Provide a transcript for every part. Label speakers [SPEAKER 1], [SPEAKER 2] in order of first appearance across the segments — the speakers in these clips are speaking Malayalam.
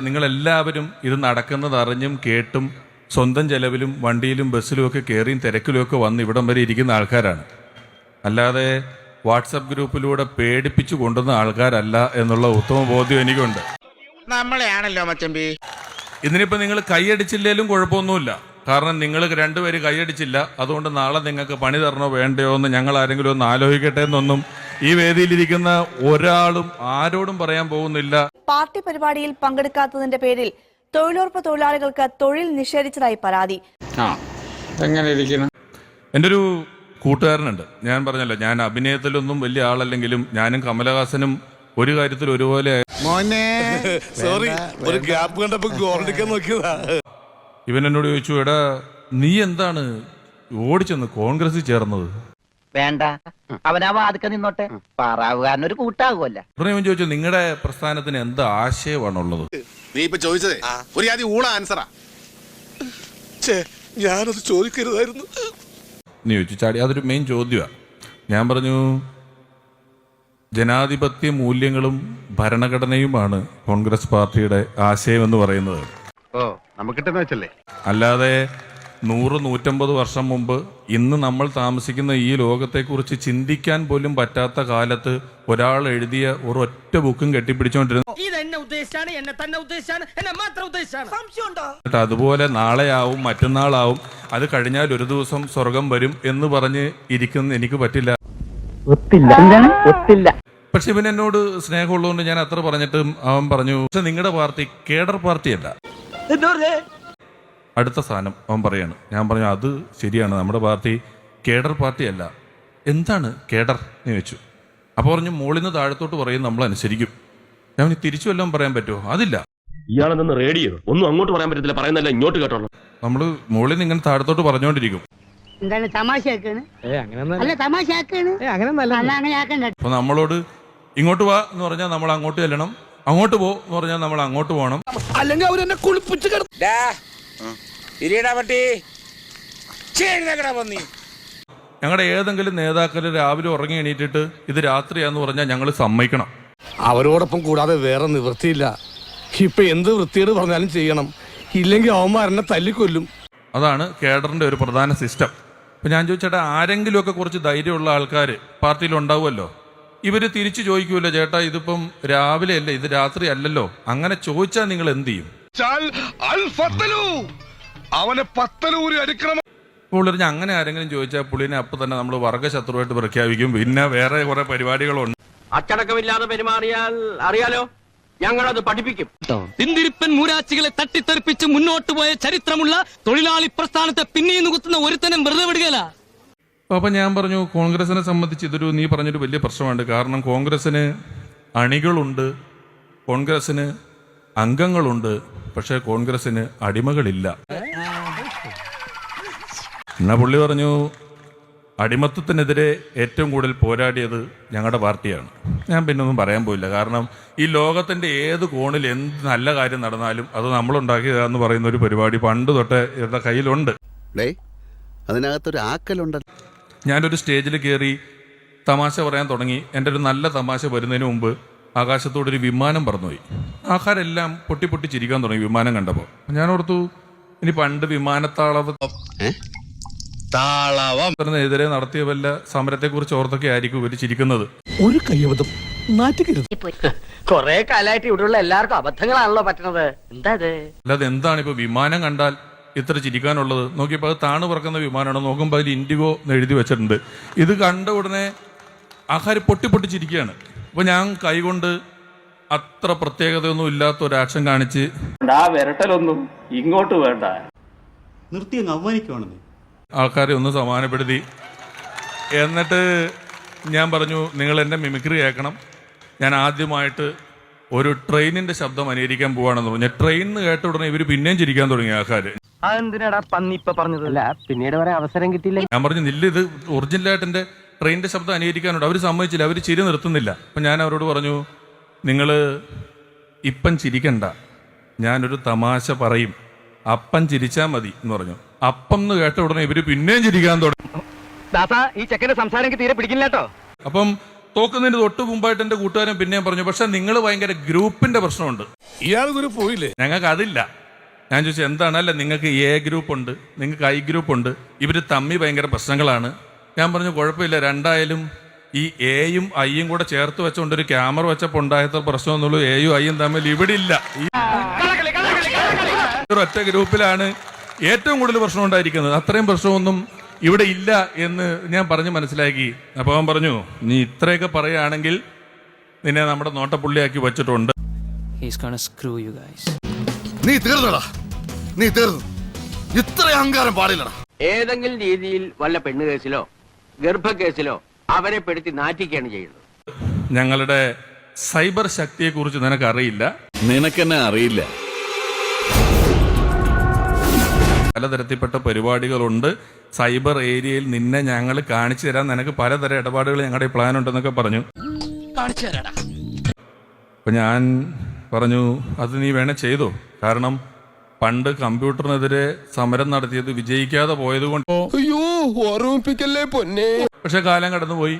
[SPEAKER 1] നിങ്ങളെല്ലാവരും ഇത് നടക്കുന്നത് അറിഞ്ഞും കേട്ടും സ്വന്തം ചെലവിലും വണ്ടിയിലും ബസ്സിലും ഒക്കെ കയറിയും തിരക്കിലുമൊക്കെ വന്ന് ഇവിടം വരെ ഇരിക്കുന്ന ആൾക്കാരാണ്. അല്ലാതെ വാട്സപ്പ് ഗ്രൂപ്പിലൂടെ പേടിപ്പിച്ചു കൊണ്ടുവന്ന ആൾക്കാരല്ല എന്നുള്ള ഉത്തമ ബോധ്യം എനിക്കുണ്ട്.
[SPEAKER 2] നമ്മളെയാണല്ലോ മച്ചമ്പി
[SPEAKER 1] ഇതിനിപ്പോൾ നിങ്ങൾ കൈയടിച്ചില്ലേലും കുഴപ്പമൊന്നുമില്ല. കാരണം നിങ്ങൾ രണ്ടുപേര് കൈയടിച്ചില്ല. അതുകൊണ്ട് നാളെ നിങ്ങൾക്ക് പണി തരണോ വേണ്ടയോ എന്ന് ഞങ്ങൾ ആരെങ്കിലും ഒന്ന് ആലോചിക്കട്ടെ എന്നൊന്നും ഈ വേദിയിലിരിക്കുന്ന ഒരാളും ആരോടും പറയാൻ പോകുന്നില്ല.
[SPEAKER 3] പാർട്ടി പരിപാടിയിൽ പങ്കെടുക്കാത്തതിന്റെ പേരിൽ തൊഴിലുറപ്പ് തൊഴിലാളികൾക്ക് തൊഴിൽ നിഷേധിച്ചതായി പരാതി.
[SPEAKER 4] ആ എങ്ങനെ ഇരിക്കുന്നു?
[SPEAKER 1] എന്റെ ഒരു കൂട്ടുകാരനുണ്ട്. ഞാൻ പറഞ്ഞല്ലോ ഞാൻ അഭിനയത്തിലൊന്നും വലിയ ആളല്ലെങ്കിലും ഞാനും കമലഹാസനും ഒരു കാര്യത്തിൽ ഒരുപോലെ
[SPEAKER 2] മോനെ.
[SPEAKER 5] സോറി ഒരു ഗ്യാപ്പ് കണ്ടപ്പോ ഗോൾഡിക്കാൻ നോക്കിയതാ.
[SPEAKER 1] ഇവൻ എന്നോട് ചോദിച്ചു എടാ നീ എന്താണ് ഓടിച്ചെന്ന് കോൺഗ്രസിൽ ചേർന്നത്?
[SPEAKER 6] വേണ്ട. അവനാ വാതുക്ക നിന്നോട്ടെ. പാറാവുകാരൻ ഒരു കൂട്ടാകുമല്ല
[SPEAKER 1] ചോദിച്ചു നിങ്ങളുടെ പ്രസ്ഥാനത്തിന് എന്ത് ആശയമാണുള്ളത്?
[SPEAKER 5] നീ ഇപ്പൊ ചോദിച്ചതേ? ഒരു ആദ്യം ഊള ആൻസറാ ഞാനത് ചോദിക്കരുതായിരുന്നു.
[SPEAKER 1] നീ ചോദിച്ചു ചാടി. അതൊരു മെയിൻ ചോദ്യമാണ് ഞാൻ പറഞ്ഞു ജനാധിപത്യ മൂല്യങ്ങളും ഭരണഘടനയുമാണ് കോൺഗ്രസ് പാർട്ടിയുടെ ആശയം എന്ന് പറയുന്നത്.
[SPEAKER 2] ഓ നമുക്കിട്ടെന്ന് വെച്ചല്ലേ?
[SPEAKER 1] അല്ലാതെ നൂറ് നൂറ്റമ്പത് വർഷം മുമ്പ് ഇന്ന് നമ്മൾ താമസിക്കുന്ന ഈ ലോകത്തെക്കുറിച്ച് ചിന്തിക്കാൻ പോലും പറ്റാത്ത കാലത്ത് ഒരാൾ എഴുതിയ ഒരൊറ്റ ബുക്കും കെട്ടിപ്പിടിച്ചുകൊണ്ടിരുന്നു.
[SPEAKER 7] ഇതെന്നെ ഉദ്ദേശിച്ചാണ് എന്നെ തന്നെ ഉദ്ദേശിച്ചാണ് എന്നെ മാത്രം ഉദ്ദേശിച്ചാണ്.
[SPEAKER 1] അതുപോലെ നാളെയാവും മറ്റന്നാളാവും അത് കഴിഞ്ഞാൽ ഒരു ദിവസം സ്വർഗം വരും എന്ന് പറഞ്ഞ് ഇരിക്കുന്ന എനിക്ക് പറ്റില്ല.
[SPEAKER 6] ഒത്തില്ല.
[SPEAKER 1] പക്ഷെ ഇവൻ എന്നോട് സ്നേഹമുള്ളതുകൊണ്ട് ഞാൻ അത്ര പറഞ്ഞിട്ടും അവൻ പറഞ്ഞു പക്ഷെ നിങ്ങളുടെ പാർട്ടി കേഡർ പാർട്ടിയല്ല. അടുത്ത സാധനം അവൻ പറയാണ്. ഞാൻ പറഞ്ഞു അത് ശരിയാണ്. നമ്മുടെ പാർട്ടി കേഡർ പാർട്ടിയല്ല. എന്താണ് കേഡർ? എന്ന് ചോദിച്ചു. അപ്പോൾ പറഞ്ഞു മുകളിൽ നിന്ന് താഴത്തോട്ട് പറയും നമ്മൾ അനുസരിക്കും. ഞാൻ തിരിച്ചു വല്ലതും പറയാൻ പറ്റുമോ? അതില്ല.
[SPEAKER 8] ഇയാളെന്ന് റേഡിയോ ഒന്നും അങ്ങോട്ട് പറയാൻ പറ്റത്തില്ല. പറയുന്നല്ല ഇങ്ങോട്ട് കേട്ടോളൂ.
[SPEAKER 1] നമ്മൾ മുകളിൽ നിന്ന് ഇങ്ങനെ താഴത്തോട്ട് പറഞ്ഞുകൊണ്ടിരിക്കും.
[SPEAKER 9] എന്താണ് തമാശയാക്കാണ് അല്ല തമാശയാക്കാണ് അല്ല അങ്ങനെ ആക്കണ്ട.
[SPEAKER 1] അപ്പോൾ നമ്മളോട് ഇങ്ങോട്ട് വാ എന്ന് പറഞ്ഞാൽ നമ്മൾ അങ്ങോട്ട് ചെല്ലണം. അങ്ങോട്ട് പോ എന്ന് പറഞ്ഞാൽ നമ്മൾ അങ്ങോട്ട് പോകണം.
[SPEAKER 5] അല്ലെങ്കിൽ അവരെന്നെ കുളിപ്പിച്ച് കിട
[SPEAKER 2] ഇരിയടാ പട്ടി. ചെയ്തേക്കടാ പന്നി
[SPEAKER 1] ഞങ്ങളുടെ ഏതെങ്കിലും നേതാക്കൾ രാവിലെ ഉറങ്ങി എണീറ്റിട്ട് ഇത് രാത്രിയാന്ന് പറഞ്ഞാൽ ഞങ്ങൾ സമ്മതിക്കണം.
[SPEAKER 5] അവരോടൊപ്പം കൂടാതെ വേറെ നിവൃത്തിയില്ല. ഇപ്പൊ എന്ത് വൃത്തിയോട് പറഞ്ഞാലും ചെയ്യണം. ഇല്ലെങ്കിൽ അവന്മാരെന്നെ തല്ലിക്കൊല്ലും.
[SPEAKER 1] അതാണ് കേഡറിന്റെ ഒരു പ്രധാന സിസ്റ്റം. ഇപ്പൊ ഞാൻ ചോദിച്ചേട്ടാ ആരെങ്കിലുമൊക്കെ കുറച്ച് ധൈര്യമുള്ള ആൾക്കാർ പാർട്ടിയിൽ ഉണ്ടാവുമല്ലോ ഇവർ തിരിച്ചു ചോദിക്കൂല്ലോ ചേട്ടാ ഇതിപ്പം രാവിലെ അല്ലേ ഇത് രാത്രി അല്ലല്ലോ. അങ്ങനെ ചോദിച്ചാൽ നിങ്ങൾ എന്ത് ചെയ്യും?
[SPEAKER 5] അവനെ പത്തലൂരി അടിക്കണം
[SPEAKER 1] അപ്പോൾ അങ്ങനെ ആരെങ്കിലും ചോദിച്ചാൽ പുള്ളിനെ അപ്പൊ തന്നെ നമ്മൾ വർഗശത്രുവായിട്ട് പ്രഖ്യാപിക്കും. പിന്നെ വേറെ കുറെ പരിപാടികളുണ്ട്.
[SPEAKER 8] അച്ചടക്കമില്ലാതെ പെരുമാറിയാൽ അറിയാലോ ഞങ്ങളത് പഠിപ്പിക്കും.
[SPEAKER 7] തിന്തിരിപ്പൻ മൂരാച്ചികളെ തട്ടിത്തെറിപ്പിച്ച് മുന്നോട്ട് പോയ ചരിത്രമുള്ള തൊഴിലാളി പ്രസ്ഥാനത്തെ പിന്നെയും കുത്തുന്ന ഒരുത്തനം വെറുതെ വിടുകയല്ല
[SPEAKER 1] അപ്പൊ ഞാൻ പറഞ്ഞു കോൺഗ്രസിനെ സംബന്ധിച്ച് ഇതൊരു നീ പറഞ്ഞൊരു വലിയ പ്രശ്നമാണ് കാരണം കോൺഗ്രസിന് അണികളുണ്ട് കോൺഗ്രസിന് അംഗങ്ങളുണ്ട് പക്ഷേ കോൺഗ്രസിന് അടിമകളില്ല. എന്നാ പുള്ളി പറഞ്ഞു അടിമത്തത്തിനെതിരെ ഏറ്റവും കൂടുതൽ പോരാടിയത് ഞങ്ങളുടെ പാർട്ടിയാണ്. ഞാൻ പിന്നെ ഒന്നും പറയാൻ പോയില്ല. കാരണം ഈ ലോകത്തിന്റെ ഏത് കോണിൽ എന്ത് നല്ല കാര്യം നടന്നാലും അത് നമ്മളുണ്ടാക്കിയതാന്ന് പറയുന്ന ഒരു പരിപാടി പണ്ട് തൊട്ടേ ഇവരുടെ കയ്യിലുണ്ട്.
[SPEAKER 10] അതിനകത്തൊരു ആക്കലുണ്ട്
[SPEAKER 1] ഞാനൊരു സ്റ്റേജിൽ കയറി തമാശ പറയാൻ തുടങ്ങി. എന്റെ ഒരു നല്ല തമാശ വരുന്നതിന് മുമ്പ് ആകാശത്തോടൊരു വിമാനം പറന്നുപോയി. ആൾക്കാരെല്ലാം പൊട്ടി പൊട്ടി ചിരിക്കാൻ തുടങ്ങി വിമാനം കണ്ടപ്പോൾ ഞാൻ ഓർത്തു ഇനി പണ്ട് വിമാനത്താളവത്തിനെതിരെ നടത്തിയ വല്ല സമരത്തെ കുറിച്ച് ഓർത്തൊക്കെ ആയിരിക്കും ഇവർ ചിരിക്കുന്നത്
[SPEAKER 5] ഒരു കയ്യബദ്ധം നാറ്റുകരുത്
[SPEAKER 6] കൊറേ കാലായിട്ട് ഇവിടെയുള്ള എല്ലാവർക്കും അബദ്ധങ്ങളാണല്ലോ പറ്റുന്നത് എന്താ
[SPEAKER 1] അല്ലാതെ എന്താണ് ഇപ്പൊ വിമാനം കണ്ടാൽ ഇത്ര ചിരിക്കാനുള്ളത് നോക്കിയപ്പോൾ അത് താണു പറക്കുന്ന വിമാനമാണ് നോക്കുമ്പോൾ അതിൽ ഇൻഡിഗോ എന്ന് എഴുതി വെച്ചിട്ടുണ്ട് ഇത് കണ്ട ഉടനെ ആൾക്കാർ പൊട്ടി പൊട്ടി ചിരിക്കുകയാണ് അപ്പോൾ ഞാൻ കൈകൊണ്ട് അത്ര പ്രത്യേകതയൊന്നും ഇല്ലാത്ത ഒരു ആക്ഷൻ കാണിച്ച്
[SPEAKER 8] ആ വിരട്ടലൊന്നും ഇങ്ങോട്ട് വേണ്ട
[SPEAKER 10] നിർത്തി അങ്ങ് അവമാനിക്കുവാണെന്ന്
[SPEAKER 1] ആൾക്കാരെ ഒന്ന് സമാനപ്പെടുത്തി. എന്നിട്ട് ഞാൻ പറഞ്ഞു നിങ്ങൾ എന്റെ മിമിക്രി കേൾക്കണം ഞാൻ ആദ്യമായിട്ട് ഒരു ട്രെയിനിന്റെ ശബ്ദം അനുകരിക്കാൻ പോവാണെന്ന് പറഞ്ഞു. ട്രെയിൻ എന്ന് കേട്ട ഉടനെ ഇവർ പിന്നെയും ചിരിക്കാൻ തുടങ്ങി ആൾക്കാർ
[SPEAKER 6] അതെന്തിനാടാ പന്നി ഇപ്പൊ പറഞ്ഞതല്ല പിന്നീട് വരെ അവസരം കിട്ടിയില്ല.
[SPEAKER 1] ഞാൻ പറഞ്ഞു നില്ല ഇത് ഒറിജിനലായിട്ട് എന്റെ ട്രെയിനിന്റെ ശബ്ദം അനുകരിക്കാനുണ്ട്. അവർ സമ്മതിച്ചില്ല അവർ ചിരി നിർത്തുന്നില്ല. അപ്പം ഞാൻ അവരോട് പറഞ്ഞു നിങ്ങൾ ഇപ്പം ചിരിക്കണ്ട. ഞാനൊരു തമാശ പറയും. അപ്പം ചിരിച്ചാൽ മതി എന്ന് പറഞ്ഞു. അപ്പം എന്ന് കേട്ട ഉടനെ ഇവർ പിന്നെയും ചിരിക്കാൻ തുടങ്ങി.
[SPEAKER 6] ദാസാ ഈ ചെക്കന്റെ സംസാരം എനിക്ക് തീരെ പിടിക്കില്ല കേട്ടോ.
[SPEAKER 1] അപ്പം തോക്കുന്നതിന് തൊട്ട് മുമ്പായിട്ട് എന്റെ കൂട്ടുകാരൻ പിന്നെയും പറഞ്ഞു പക്ഷെ നിങ്ങൾ ഭയങ്കര ഗ്രൂപ്പിന്റെ പ്രശ്നമുണ്ട്.
[SPEAKER 5] ഇയാൾ പോയില്ലേ?
[SPEAKER 1] ഞങ്ങൾക്ക് അതില്ല. ഞാൻ ചോദിച്ചു എന്താണ്? അല്ല നിങ്ങൾക്ക് എ ഗ്രൂപ്പ് ഉണ്ട് നിങ്ങൾക്ക് ഐ ഗ്രൂപ്പ് ഉണ്ട് ഇവർ തമ്മി ഭയങ്കര പ്രശ്നങ്ങളാണ്. ഞാൻ പറഞ്ഞു കുഴപ്പമില്ല രണ്ടായാലും ഈ എയും ഐയും കൂടെ ചേർത്ത് വെച്ചുകൊണ്ട് ഒരു ക്യാമറ വെച്ചപ്പോൾ ഉണ്ടായത്ര പ്രശ്നമൊന്നുള്ളൂ എയും ഐയും തമ്മിൽ ഇവിടെ ഇല്ല. ഒറ്റ ഗ്രൂപ്പിലാണ് ഏറ്റവും കൂടുതൽ പ്രശ്നം ഉണ്ടായിരിക്കുന്നത് അത്രയും പ്രശ്നമൊന്നും ഇവിടെ ഇല്ല എന്ന് ഞാൻ പറഞ്ഞു മനസ്സിലാക്കി. അപ്പോൾ അവൻ പറഞ്ഞു നീ ഇത്രയൊക്കെ പറയുകയാണെങ്കിൽ നിന്നെ നമ്മുടെ നോട്ടപ്പുള്ളിയാക്കി വെച്ചിട്ടുണ്ട്.
[SPEAKER 5] നീ തീർന്നടാ. നീ തീർന്നു. ഇത്ര അഹങ്കാരം പാടില്ലടാ.
[SPEAKER 6] ഏതെങ്കിലും രീതിയിൽ വല്ല പെണ്ണ് കേസിലോ ഗർഭക്കേസിലോ അവരെ പെടുത്തി നാറ്റിക്കുകയാണ് ചെയ്യുന്നത്.
[SPEAKER 1] ഞങ്ങളുടെ സൈബർ ശക്തിയെ കുറിച്ച് നിനക്ക് അറിയില്ല
[SPEAKER 10] നിനക്കെന്നെ അറിയില്ല.
[SPEAKER 1] പലതരത്തിൽപ്പെട്ട പരിപാടികളുണ്ട്. സൈബർ ഏരിയയിൽ നിന്നെ ഞങ്ങൾ കാണിച്ചു തരാൻ നിനക്ക് പലതരം ഇടപാടുകൾ ഞങ്ങളുടെ പ്ലാൻ ഉണ്ടെന്നൊക്കെ പറഞ്ഞു. അപ്പൊ ഞാൻ പറഞ്ഞു അത് നീ വേണേ ചെയ്തു? കാരണം പണ്ട് കമ്പ്യൂട്ടറിനെതിരെ സമരം നടത്തിയത് വിജയിക്കാതെ പോയത് കൊണ്ട്.
[SPEAKER 5] അയ്യോ ഓർമ്മിപ്പിക്കല്ലേ പൊന്നെ.
[SPEAKER 1] പക്ഷെ കാലം കടന്നുപോയി.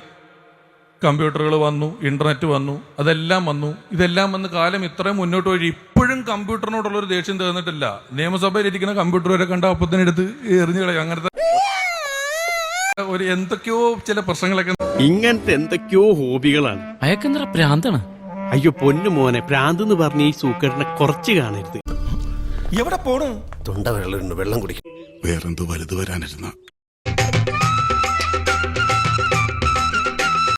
[SPEAKER 1] കമ്പ്യൂട്ടറുകൾ വന്നു ഇന്റർനെറ്റ് വന്നു അതെല്ലാം വന്നു. ഇതെല്ലാം വന്ന് കാലം ഇത്രയും മുന്നോട്ട് പോയി. ഇപ്പോഴും കമ്പ്യൂട്ടറിനോടുള്ള ഒരു ദേഷ്യം തീർന്നിട്ടില്ല. നിയമസഭയിൽ ഇരിക്കുന്ന കമ്പ്യൂട്ടർ വരെ കണ്ട അപ്പത്തിനെടുത്ത് എറിഞ്ഞു കളയും. അങ്ങനത്തെ ഒരു എന്തൊക്കെയോ ചില പ്രശ്നങ്ങളൊക്കെ
[SPEAKER 8] ഇങ്ങനത്തെ എന്തൊക്കെയോ ഹോബികളാണ്.
[SPEAKER 7] അയക്കെന്തറ പ്രാന്താണ്?
[SPEAKER 8] അയ്യോ പൊന്നു മോനെ പ്രാന്ത് എന്ന് പറഞ്ഞ ഈ സൂക്കറിനെ കുറച്ച് കാണരുത്. എവിടെ പോണു?
[SPEAKER 5] തൊണ്ട വെള്ളം വെള്ളം കുടിക്കും.
[SPEAKER 10] വേറെന്തോ വലുത് വരാനിരുന്ന.